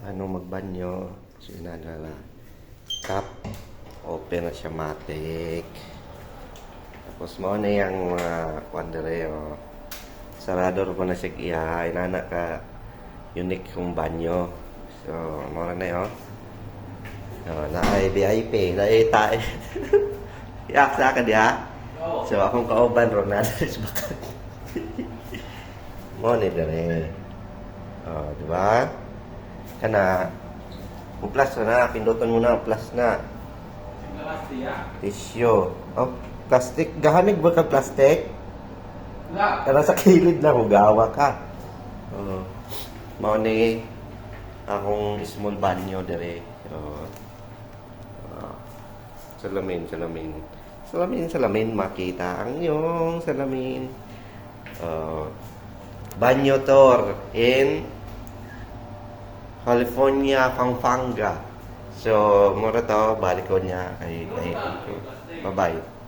paano magbanyo. So, inana na. Tap. Open na siya matik. Tapos mo na yung mga kwandere, oh. Sarador mo na siya iya. Inana ka unique kong banyo. So, mo na yun, oh. Oh, na ay VIP, na ay tae. Iyak sa akin diha. So akong kauban Ronaldo bakat. Mo ni dere. Oh, di ba? Kana plus na, pindutan mo na plus na. Tissue. Oh, plastic. Gahamig ba ka plastic? Kana sa kilid na hugawa ka. Oh. Mao ni akong small banyo dere. Oh. Ah. Salamin, salamin. Salamin, salamin, makita ang iyong salamin. Uh, banyo tour in California, Pampanga. So, mura to, balik ko niya kay, kay, bye-bye.